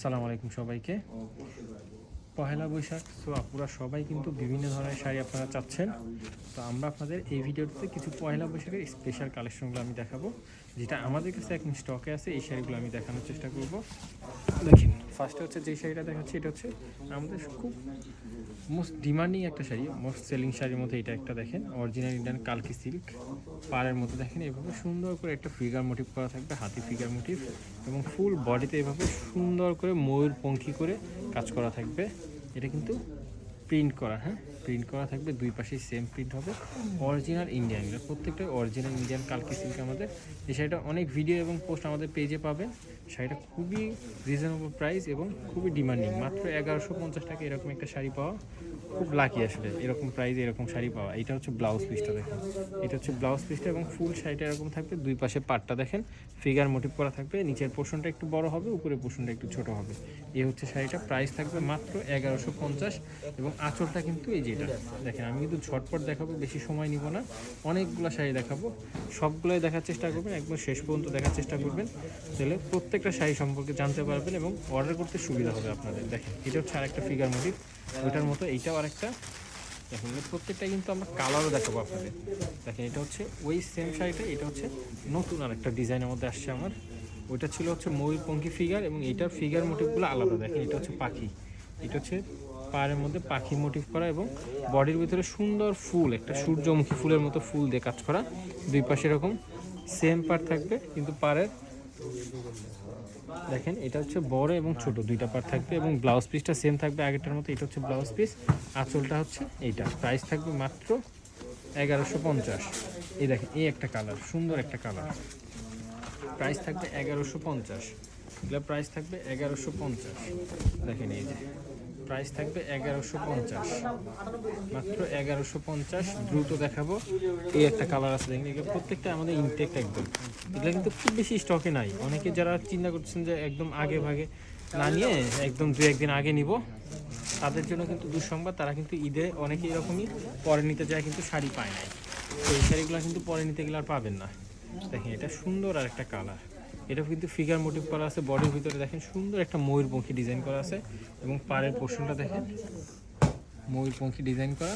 আসসালামু আলাইকুম সবাইকে। পহেলা বৈশাখ সো আপনারা সবাই কিন্তু বিভিন্ন ধরনের শাড়ি আপনারা চাচ্ছেন। তো আমরা আপনাদের এই ভিডিওতে কিছু পহেলা বৈশাখের স্পেশাল কালেকশনগুলো আমি দেখাবো, যেটা আমাদের কাছে এখন স্টকে আছে, এই শাড়িগুলো আমি দেখানোর চেষ্টা করব। দেখেন ফার্স্টে হচ্ছে যে শাড়িটা দেখাচ্ছি, এটা হচ্ছে আমাদের খুব মোস্ট ডিমান্ডিং একটা শাড়ি মোস্ট সেলিং শাড়ির মধ্যে এটা একটা দেখেন অরিজিনাল ইন্ডিয়ান কালকি সিল্ক পাড়ের মধ্যে দেখেন, এভাবে সুন্দর করে একটা ফিগার মোটিভ করা থাকবে, হাতি ফিগার মোটিভ এবং ফুল বডিতে এভাবে সুন্দর করে ময়ূর পঙ্খী করে কাজ করা থাকবে, এটা কিন্তু প্রিন্ট করা হ্যাঁ? প্রিন্ট করা থাকবে, দুই পাশেই সেম প্রিন্ট হবে। অরিজিনাল ইন্ডিয়ান এটা প্রত্যেকটা অরিজিনাল ইন্ডিয়ান কালকি সিল্ক আমাদের। এই শাড়িটা অনেক ভিডিও এবং পোস্ট আমাদের পেজে পাবেন। শাড়িটা খুবই রিজনেবল প্রাইস এবং খুবই ডিমান্ডিং মাত্র এগারোশো পঞ্চাশ টাকা এরকম একটা শাড়ি পাওয়া। খুব লাকি আসলে, এরকম প্রাইস এরকম শাড়ি পাওয়া। এটা হচ্ছে ব্লাউজ পিসটা দেখেন। এটা হচ্ছে ব্লাউজ পিসটা এবং ফুল শাড়িটা এরকম থাকবে। দুই পাশে পাটটা দেখেন ফিগার মোটিভ করা থাকবে। নিচের পোর্শনটা একটু বড় হবে, উপরের পোর্শনটা একটু ছোট হবে। এই হচ্ছে শাড়িটা প্রাইস থাকবে মাত্র এগারোশো পঞ্চাশ। এবং আঁচলটা কিন্তু এই যেটা দেখেন, আমি কিন্তু ঝটপট দেখাবো, বেশি সময় নিব না। অনেকগুলো শাড়ি দেখাবো। সবগুলোই দেখার চেষ্টা করবেন, একদম শেষ পর্যন্ত দেখার চেষ্টা করবেন। তাহলে প্রত্যেকটা শাড়ি সম্পর্কে জানতে পারবেন এবং অর্ডার করতে সুবিধা হবে আপনাদের। দেখেন, এটা হচ্ছে আরেকটা ফিগার মোটিভ ওইটার মতো, এইটাও আরেকটা। দেখেন প্রত্যেকটা কিন্তু আমরা কালারও দেখাবো আপনাদের। দেখেন, এটা হচ্ছে ওই সেম শাড়িটা, এটা হচ্ছে নতুন আরেকটা ডিজাইনের মধ্যে আসছে আমার। ওইটা ছিল হচ্ছে ময়ূরপঙ্খী ফিগার এবং এইটার ফিগার মোটিভগুলো আলাদা। দেখেন, এটা হচ্ছে পাখি। এটা হচ্ছে পায়ের মধ্যে পাখি মোটিভ করা এবং বডির ভিতরে সুন্দর ফুল, একটা সূর্যমুখী ফুলের মতো ফুল দিয়ে কাজ করা। দুই পাশে এরকম সেম পার থাকবে, কিন্তু পাড়ের দেখেন, এটা হচ্ছে বড় এবং ছোট, দুইটা পার্ট থাকবে এবং ব্লাউজ পিসটা সেম থাকবে, আগেরটার মতো এটা হচ্ছে ব্লাউজ পিস আঁচলটা হচ্ছে এইটা। প্রাইস থাকবে মাত্র এগারোশো পঞ্চাশ। এই দেখেন, এই একটা কালার সুন্দর একটা কালার প্রাইস থাকবে এগারোশো পঞ্চাশ। এগুলো প্রাইস থাকবে এগারোশো পঞ্চাশ। দেখেন এই যে। প্রাইস থাকবে এগারোশো পঞ্চাশ। মাত্র এগারোশো পঞ্চাশ, দ্রুত দেখাবো। এই একটা কালার আছে, দেখেন, এগুলো প্রত্যেকটা আমাদের ইনটেক্ট একদম। এগুলো কিন্তু খুব বেশি স্টকে নাই। অনেকে যারা চিন্তা করছেন যে একদম আগে ভাগে না নিয়ে একদম দু একদিন আগে নিব, তাদের জন্য কিন্তু দুঃসংবাদ, তারা কিন্তু ঈদে অনেকে এরকমই পরে নিতে যায়, কিন্তু শাড়ি পায় না তো এই শাড়িগুলো কিন্তু পরে নিতে গেলে আর পাবেন না। দেখেন, এটা সুন্দর আর একটা কালার এটা কিন্তু ফিগার মোটিভ করা আছে। বডির ভিতরে দেখেন সুন্দর একটা ময়ূরপঙ্খী ডিজাইন করা আছে এবং পাড়ের পোর্শনটা দেখেন, ময়ূরপঙ্খী ডিজাইন করা।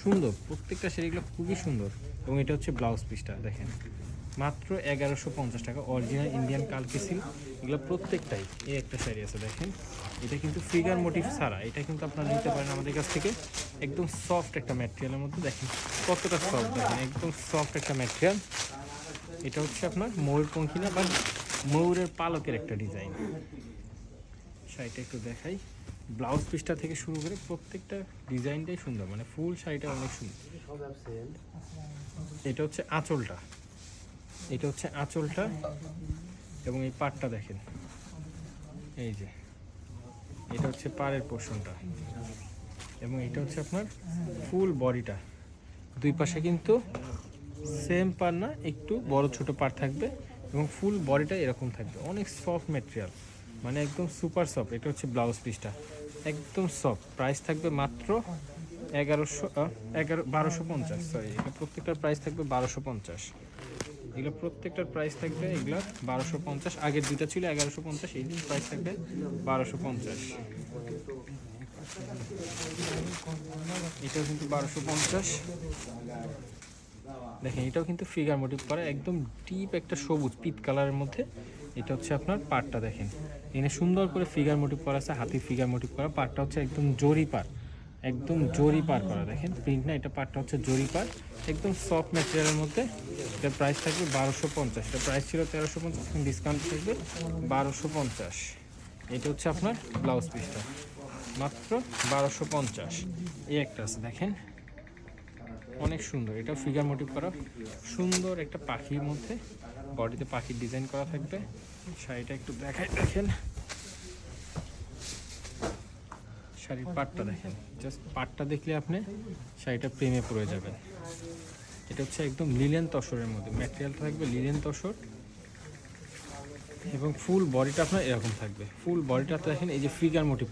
সুন্দর, প্রত্যেকটা শাড়িগুলো খুবই সুন্দর। এবং এটা হচ্ছে ব্লাউজ পিসটা দেখেন। মাত্র এগারোশো পঞ্চাশ টাকা অরিজিনাল ইন্ডিয়ান কালকি সিল্ক এগুলো প্রত্যেকটাই, এই একটা শাড়ি আছে, দেখেন। এটা কিন্তু ফিগার মোটিভ ছাড়া, এটা কিন্তু আপনারা নিতে পারেন আমাদের কাছ থেকে। একদম সফট একটা ম্যাটেরিয়ালের মধ্যে, দেখেন কতটা সফট দেখেন, একদম সফট একটা ম্যাটেরিয়াল এটা হচ্ছে আপনার ময়ূরপঙ্খী না বা ময়ূরের পালকের একটা ডিজাইন। শাড়িটা একটু দেখাই। ব্লাউজ পিসটা থেকে শুরু করে প্রত্যেকটা ডিজাইনটাই সুন্দর মানে ফুল শাড়িটা অনেক সুন্দর। এটা হচ্ছে আঁচলটা। এটা হচ্ছে আঁচলটা এবং এই পাটটা দেখেন। এই যে, এটা হচ্ছে পাড়ের পোর্শনটা এবং এটা হচ্ছে আপনার ফুল বডিটা। দুই পাশে কিন্তু সেম পার না, একটু বড় ছোট পার থাকবে। এবং ফুল বডিটা এরকম থাকবে। অনেক সফট ম্যাটেরিয়াল মানে একদম সুপার সফট এটা হচ্ছে ব্লাউজ পিসটা একদম সফট প্রাইস থাকবে মাত্র এগারোশো এগারো, বারোশো পঞ্চাশ সরি এটা প্রত্যেকটার প্রাইস থাকবে বারোশো পঞ্চাশ। এগুলো প্রত্যেকটার প্রাইস থাকবে, এগুলো বারোশো পঞ্চাশ। আগের দুইটা ছিল এগারোশো পঞ্চাশ, এই প্রাইস থাকবে বারোশো পঞ্চাশ। এটাও কিন্তু বারোশো পঞ্চাশ। দেখেন, এটাও কিন্তু ফিগার মোটিভ করা, একদম ডিপ একটা সবুজ পিত কালারের মধ্যে। এটা হচ্ছে আপনার পাটটা দেখেন। এখানে সুন্দর করে ফিগার মোটিভ করা আছে, হাতির ফিগার মোটিভ করা। পাটটা হচ্ছে একদম জরি পার একদম জরি পার করা, দেখেন। প্রিন্ট না, এটা পাটটা হচ্ছে জরি পার একদম সফট ম্যাটেরিয়ালের মধ্যে, এটার প্রাইস থাকবে বারোশো পঞ্চাশ। এটা প্রাইস ছিল তেরোশো পঞ্চাশ ডিসকাউন্ট থাকবে বারোশো পঞ্চাশ। এটা হচ্ছে আপনার ব্লাউজ পিসটা মাত্র বারোশো পঞ্চাশ। এই একটা আছে, দেখেন। অনেক সুন্দর। এটা ফিগার মোটিভ করা। সুন্দর একটা পাখির মধ্যে। বডিতে পাখির ডিজাইন করা থাকবে। শাড়িটা একটু দেখাই, দেখেন। শাড়ির পাটটা দেখেন। জাস্ট পাটটা দেখলে আপনি শাড়িটা প্রেমে পড়ে যাবেন। এটা হচ্ছে একদম লিলেন তসরের মধ্যে। ম্যাটেরিয়ালটা থাকবে লিলেন তসর। এবং ফুল বডিটা আপনার এরকম থাকবে। ফুল বডিটা দেখেন, এই যে ফিগার মোটিভ